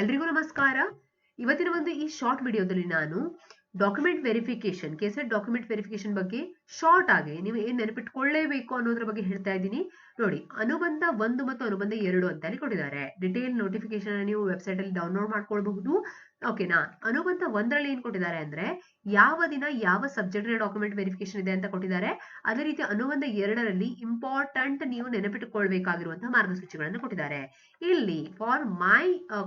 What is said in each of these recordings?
ಎಲ್ರಿಗೂ ನಮಸ್ಕಾರ. ಇವತ್ತಿನ ಒಂದು ಈ ಶಾರ್ಟ್ ವಿಡಿಯೋದಲ್ಲಿ ನಾನು document verification KSET document verification ಬಗ್ಗೆ ಶಾರ್ಟ್ ಆಗಿ ನೀವು ಏನ್ ನೆನಪಿಟ್ಕೊಳ್ಳೇಬೇಕು ಅನ್ನೋದ್ರ ಬಗ್ಗೆ ಹೇಳ್ತಾ ಇದ್ದೀನಿ. ನೋಡಿ, ಅನುಬಂಧ ಒಂದು ಮತ್ತು ಅನುಬಂಧ ಎರಡು ಅಂತ ಕೊಟ್ಟಿದ್ದಾರೆ. ಡಿಟೇಲ್ ನೋಟಿಫಿಕೇಶನ್ ನೀವು ವೆಬ್ಸೈಟ್ ಅಲ್ಲಿ ಡೌನ್ಲೋಡ್ ಮಾಡ್ಕೊಳ್ಬಹುದು. ಓಕೆನಾ ಅನುಬಂಧ ಒಂದರಲ್ಲಿ ಏನ್ ಕೊಟ್ಟಿದ್ದಾರೆ ಅಂದ್ರೆ, ಯಾವ ದಿನ ಯಾವ ಸಬ್ಜೆಕ್ಟ್ ಡಾಕ್ಯುಮೆಂಟ್ ವೆರಿಫಿಕೇಶನ್ ಇದೆ ಅಂತ ಕೊಟ್ಟಿದ್ದಾರೆ. ಅದೇ ರೀತಿ ಅನುಬಂಧ ಎರಡರಲ್ಲಿ ಇಂಪಾರ್ಟೆಂಟ್ ನೀವು ನೆನಪಿಟ್ಟುಕೊಳ್ಬೇಕಾಗಿರುವಂತಹ ಮಾರ್ಗಸೂಚಿಗಳನ್ನು ಕೊಟ್ಟಿದ್ದಾರೆ. ಇಲ್ಲಿ ಫಾರ್ ಮೈ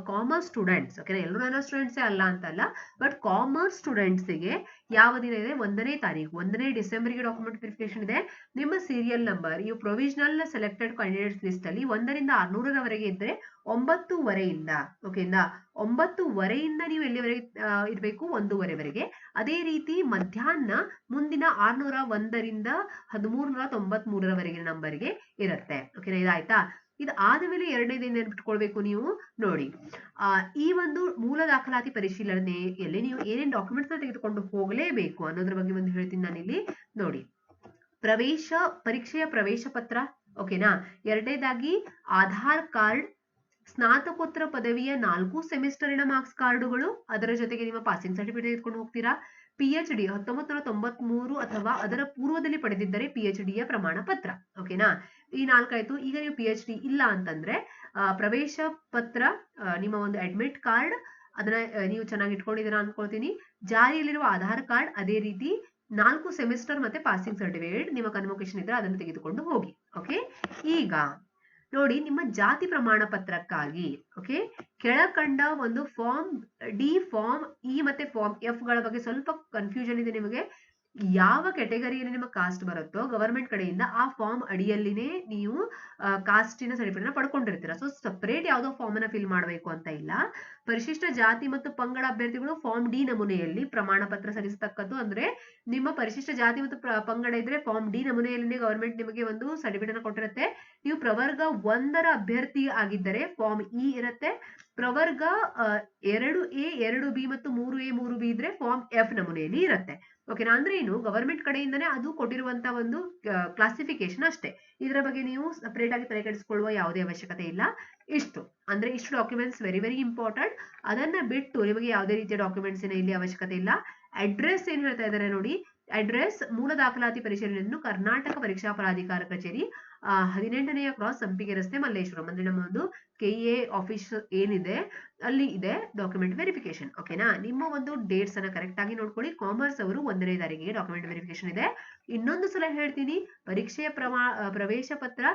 ಕಾಮರ್ಸ್ ಸ್ಟೂಡೆಂಟ್ಸ್ ಓಕೆನಾ ಎಲ್ಲರೂ ನನ್ನ ಸ್ಟೂಡೆಂಟ್ಸೇ ಅಲ್ಲ ಅಂತಲ್ಲ ಬಟ್ ಕಾಮರ್ಸ್ ಸ್ಟೂಡೆಂಟ್ಸ್ಗೆ ಯಾವ ದಿನ ಇದೆ? ಒಂದನೇ ತಾರೀಕು. ಒಂದನೇ ಡಿಸೆಂಬರ್ಗೆ ಡಾಕ್ಯುಮೆಂಟ್ ವೆರಿಫಿಕೇಶನ್ ಇದೆ. ನಿಮ್ಮ ಸೀರಿಯಲ್ ನಂಬರ್ ಈ ಪ್ರೊವಿಷನಲ್ ಸೆಲೆಕ್ಟೆಡ್ ಕ್ಯಾಂಡಿಡೇಟ್ಸ್ ಲಿಸ್ಟ್ ಅಲ್ಲಿ ಒಂದರಿಂದ ಆರ್ನೂರರವರೆಗೆ ಇದ್ದರೆ ಒಂಬತ್ತುವರೆಯಿಂದ ಓಕೆನಾ ಒಂಬತ್ತುವರೆಯಿಂದ ನೀವು ಎಲ್ಲಿವರೆಗೆ ಇರಬೇಕು? ಒಂದೂವರೆವರೆಗೆ. ಅದೇ ರೀತಿ ಮಧ್ಯಾಹ್ನ ಮುಂದಿನ ಆರ್ನೂರ ಒಂದರಿಂದ ಹದಿಮೂರು ನೂರ ಮೂರರವರೆಗಿನ ನಂಬರ್ಗೆ ಇರುತ್ತೆ. ಓಕೆನಾ ಇದಾಯ್ತಾ? ಇದು ಆದಮೇಲೆ ಎರಡನೇ ದಿನ ನೆನ್ಪಿಟ್ಕೊಳ್ಬೇಕು ನೀವು? ನೋಡಿ, ಆ, ಈ ಒಂದು ಮೂಲ ದಾಖಲಾತಿ ಪರಿಶೀಲನೆಯಲ್ಲಿ ನೀವು ಏನೇನು ಡಾಕ್ಯುಮೆಂಟ್ಸ್ನ ತೆಗೆದುಕೊಂಡು ಹೋಗಲೇಬೇಕು ಅನ್ನೋದ್ರ ಬಗ್ಗೆ ಒಂದು ಹೇಳ್ತೀನಿ ನಾನಿಲ್ಲಿ. ನೋಡಿ, ಪ್ರವೇಶ, ಪರೀಕ್ಷೆಯ ಪ್ರವೇಶ ಪತ್ರ, ಓಕೆನಾ? ಎರಡನೇದಾಗಿ, ಆಧಾರ್ ಕಾರ್ಡ್, ಸ್ನಾತಕೋತ್ತರ ಪದವಿಯ ನಾಲ್ಕು ಸೆಮಿಸ್ಟರಿನ ಮಾರ್ಕ್ಸ್ ಕಾರ್ಡುಗಳು, ಅದರ ಜೊತೆಗೆ ನಿಮ್ಮ ಪಾಸಿಂಗ್ ಸರ್ಟಿಫಿಕೇಟ್ ತೆಗೆದುಕೊಂಡು ಹೋಗ್ತೀರಾ? ಪಿ ಎಚ್ ಡಿ ಹತ್ತೊಂಬತ್ತು ನೂರ ತೊಂಬತ್ಮೂರು ಅಥವಾ ಅದರ ಪೂರ್ವದಲ್ಲಿ ಪಡೆದಿದ್ದರೆ ಪಿ ಎಚ್ ಡಿಯ ಪ್ರಮಾಣ ಪತ್ರ ಓಕೆನಾ? ಈ ನಾಲ್ಕಾಯ್ತು, ಈಗ ನೀವು ಪಿ ಎಚ್ ಡಿ ಇಲ್ಲ ಅಂತಂದ್ರೆ ಪ್ರವೇಶ ಪತ್ರ ನಿಮ್ಮ ಒಂದು ಅಡ್ಮಿಟ್ ಕಾರ್ಡ್ ಅದನ್ನ ನೀವು ಚೆನ್ನಾಗಿ ಇಟ್ಕೊಂಡಿದ್ದೀರಾ ಅನ್ಕೊಳ್ತೀನಿ. ಜಾರಿಯಲ್ಲಿರುವ ಆಧಾರ್ ಕಾರ್ಡ್ ಅದೇ ರೀತಿ ನಾಲ್ಕು ಸೆಮಿಸ್ಟರ್ ಮತ್ತೆ ಪಾಸಿಂಗ್ ಸರ್ಟಿಫಿಕೇಟ್ ನಿಮ್ಮ ಕನ್ವೊಕೇಶನ್ ಇದ್ರೆ ಅದನ್ನು ತೆಗೆದುಕೊಂಡು ಹೋಗಿ ಓಕೆ ಈಗ, ನೋಡಿ, ನಿಮ್ಮ ಜಾತಿ ಪ್ರಮಾಣ ಪತ್ರಕ್ಕಾಗಿ ಓಕೆ ಕೆಳಕಂಡ ಒಂದು ಫಾರ್ಮ್ ಡಿ ಫಾರ್ಮ್ ಇ ಮತ್ತೆ ಫಾರ್ಮ್ ಎಫ್ಗಳ ಬಗ್ಗೆ ಸ್ವಲ್ಪ ಕನ್ಫ್ಯೂಷನ್ ಇದೆ ನಿಮಗೆ. ಯಾವ ಕೆಟಗರಿಯಲ್ಲಿ ನಿಮ್ಮ ಕಾಸ್ಟ್ ಬರುತ್ತೋ ಗವರ್ಮೆಂಟ್ ಕಡೆಯಿಂದ ಆ ಫಾರ್ಮ್ ಅಡಿಯಲ್ಲಿನೇ ನೀವು ಕಾಸ್ಟಿನ ಸರ್ಟಿಫಿಕೇಟ್ ಪಡ್ಕೊಂಡಿರ್ತೀರಾ. ಸೊ ಸಪರೇಟ್ ಯಾವುದೋ ಫಾರ್ಮ್ ಅನ್ನ ಫಿಲ್ ಮಾಡಬೇಕು ಅಂತ ಇಲ್ಲ. ಪರಿಶಿಷ್ಟ ಜಾತಿ ಮತ್ತು ಪಂಗಡ ಅಭ್ಯರ್ಥಿಗಳು ಫಾರ್ಮ್ ಡಿ ನಮೂನೆಯಲ್ಲಿ ಪ್ರಮಾಣ ಪತ್ರ ಸಲ್ಲಿಸತಕ್ಕದ್ದು ಅಂದ್ರೆ ನಿಮ್ಮ ಪರಿಶಿಷ್ಟ ಜಾತಿ ಮತ್ತು ಪಂಗಡ ಇದ್ರೆ ಫಾರ್ಮ್ ಡಿ ನಮೂನೆಯಲ್ಲಿ ಗವರ್ಮೆಂಟ್ ನಿಮಗೆ ಒಂದು ಸರ್ಟಿಫಿಕೇಟ್ ಕೊಟ್ಟಿರುತ್ತೆ. ನೀವು ಪ್ರವರ್ಗ ಒಂದರ ಅಭ್ಯರ್ಥಿ ಆಗಿದ್ದರೆ ಫಾರ್ಮ್ ಇ ಇರುತ್ತೆ. ಪ್ರವರ್ಗ ಎರಡು ಎ, ಎರಡು ಬಿ ಮತ್ತು ಮೂರು ಎ, ಮೂರು ಬಿ ಇದ್ರೆ ಫಾರ್ಮ್ ಎಫ್ ನಮೂನೆಯಲ್ಲಿ ಇರುತ್ತೆ. ಓಕೆನಾ ಅಂದ್ರೆ ಏನು? ಗವರ್ಮೆಂಟ್ ಕಡೆಯಿಂದನೇ ಅದು ಕೊಟ್ಟಿರುವಂತ ಒಂದು ಕ್ಲಾಸಿಫಿಕೇಶನ್ ಅಷ್ಟೇ. ಇದರ ಬಗ್ಗೆ ನೀವು ಸಪರೇಟ್ ಆಗಿ ತಲೆಕೆಡಿಸ್ಕೊಳ್ಳುವ ಯಾವುದೇ ಅವಶ್ಯಕತೆ ಇಲ್ಲ. ಇಷ್ಟು. ಅಂದ್ರೆ ಇಷ್ಟು ಡಾಕ್ಯುಮೆಂಟ್ಸ್ ವೆರಿ ವೆರಿ ಇಂಪಾರ್ಟೆಂಟ್ ಅದನ್ನ ಬಿಟ್ಟು ನಿಮಗೆ ಯಾವುದೇ ರೀತಿಯ ಡಾಕ್ಯುಮೆಂಟ್ಸ್ ಇಲ್ಲಿ ಅವಶ್ಯಕತೆ ಇಲ್ಲ. ಅಡ್ರೆಸ್ ಏನ್ ಹೇಳ್ತಾ ಇದ್ದಾರೆ ನೋಡಿ? ಅಡ್ರೆಸ್ ಮೂಲ ದಾಖಲಾತಿ ಪರಿಶೀಲನೆಯನ್ನು ಕರ್ನಾಟಕ ಪರೀಕ್ಷಾ ಪ್ರಾಧಿಕಾರ ಕಚೇರಿ ಹದಿನೆಂಟನೆಯ ಕ್ರಾಸ್ ಸಂಪಿಗೆ ರಸ್ತೆ ಮಲ್ಲೇಶ್ವರಂ ಅಂದ್ರೆ ನಮ್ಮ ಒಂದು ಕೆ ಆಫೀಸ್ ಏನಿದೆ, ಅಲ್ಲಿ ಇದೆ ಡಾಕ್ಯುಮೆಂಟ್ ವೆರಿಫಿಕೇಶನ್ ಓಕೆನಾ ನಿಮ್ಮ ಒಂದು ಡೇಟ್ಸ್ ಅನ್ನ ಕರೆಕ್ಟ್ ಆಗಿ ನೋಡ್ಕೊಳ್ಳಿ. ಕಾಮರ್ಸ್ ಅವರು ಒಂದನೇ ತಾರೀಕಿಗೆ ಡಾಕ್ಯುಮೆಂಟ್ ವೆರಿಫಿಕೇಶನ್ ಇದೆ. ಇನ್ನೊಂದು ಸಲ ಹೇಳ್ತೀನಿ, ಪರೀಕ್ಷೆಯ ಪ್ರವೇಶ ಪತ್ರ,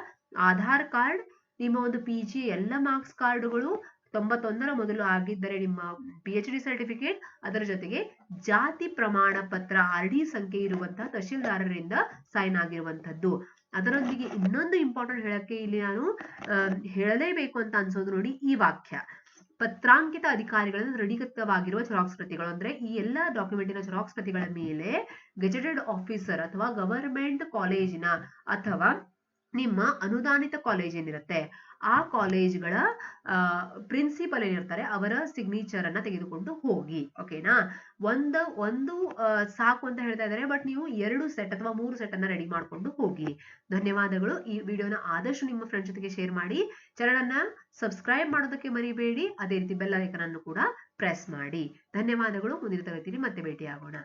ಆಧಾರ್ ಕಾರ್ಡ್ ನಿಮ್ಮ ಒಂದು ಪಿ ಜಿ ಎಲ್ಲ ಮಾರ್ಕ್ಸ್ ಕಾರ್ಡುಗಳು ತೊಂಬತ್ತೊಂದರ ಮೊದಲು ಆಗಿದ್ದರೆ ನಿಮ್ಮ ಪಿ ಎಚ್ ಡಿ ಸರ್ಟಿಫಿಕೇಟ್ ಅದರ ಜೊತೆಗೆ ಜಾತಿ ಪ್ರಮಾಣ ಪತ್ರ ಆರ್ ಡಿ ಸಂಖ್ಯೆ ಇರುವಂತಹ ತಹಶೀಲ್ದಾರರಿಂದ ಸೈನ್ ಆಗಿರುವಂತದ್ದು ಅದರೊಂದಿಗೆ ಇನ್ನೊಂದು ಇಂಪಾರ್ಟೆಂಟ್ ಹೇಳಕ್ಕೆ ಇಲ್ಲಿ ನಾನು ಹೇಳಲೇಬೇಕು ಅಂತ ಅನ್ಸೋದು ನೋಡಿ ಈ ವಾಕ್ಯ. ಪತ್ರಾಂಕಿತ ಅಧಿಕಾರಿಗಳಿಂದ ದೃಢೀಕೃತವಾಗಿರುವ ಜೆರಾಕ್ಸ್ ಪ್ರತಿಗಳು ಅಂದ್ರೆ ಈ ಎಲ್ಲಾ ಡಾಕ್ಯುಮೆಂಟಿನ ಜೆರಾಕ್ಸ್ ಪ್ರತಿಗಳ ಮೇಲೆ ಗೆಜೆಟೆಡ್ ಆಫೀಸರ್ ಅಥವಾ ಗವರ್ಮೆಂಟ್ ಕಾಲೇಜಿನ ಅಥವಾ ನಿಮ್ಮ ಅನುದಾನಿತ ಕಾಲೇಜ್ ಏನಿರುತ್ತೆ, ಆ ಕಾಲೇಜ್ಗಳ ಪ್ರಿನ್ಸಿಪಲ್ ಏನಿರ್ತಾರೆ, ಅವರ ಸಿಗ್ನೇಚರ್ ಅನ್ನ ತೆಗೆದುಕೊಂಡು ಹೋಗಿ ಓಕೆನಾ ಒಂದು ಒಂದು ಸಾಕು ಅಂತ ಹೇಳ್ತಾ ಇದ್ದಾರೆ ಬಟ್ ನೀವು ಎರಡು ಸೆಟ್ ಅಥವಾ ಮೂರು ಸೆಟ್ ಅನ್ನ ರೆಡಿ ಮಾಡ್ಕೊಂಡು ಹೋಗಿ. ಧನ್ಯವಾದಗಳು. ಈ ವಿಡಿಯೋನ ಆದಷ್ಟು ನಿಮ್ಮ ಫ್ರೆಂಡ್ಸ್ ಜೊತೆಗೆ ಶೇರ್ ಮಾಡಿ ಚಾನಲ್ ಅನ್ನ ಸಬ್ಸ್ಕ್ರೈಬ್ ಮಾಡೋದಕ್ಕೆ ಮರಿಬೇಡಿ. ಅದೇ ರೀತಿ ಬೆಲ್ ಐಕನ್ ಅನ್ನು ಕೂಡ ಪ್ರೆಸ್ ಮಾಡಿ. ಧನ್ಯವಾದಗಳು. ಮುಂದಿನ ತರಗತಿಯಲ್ಲಿ ಮತ್ತೆ ಭೇಟಿ ಆಗೋಣ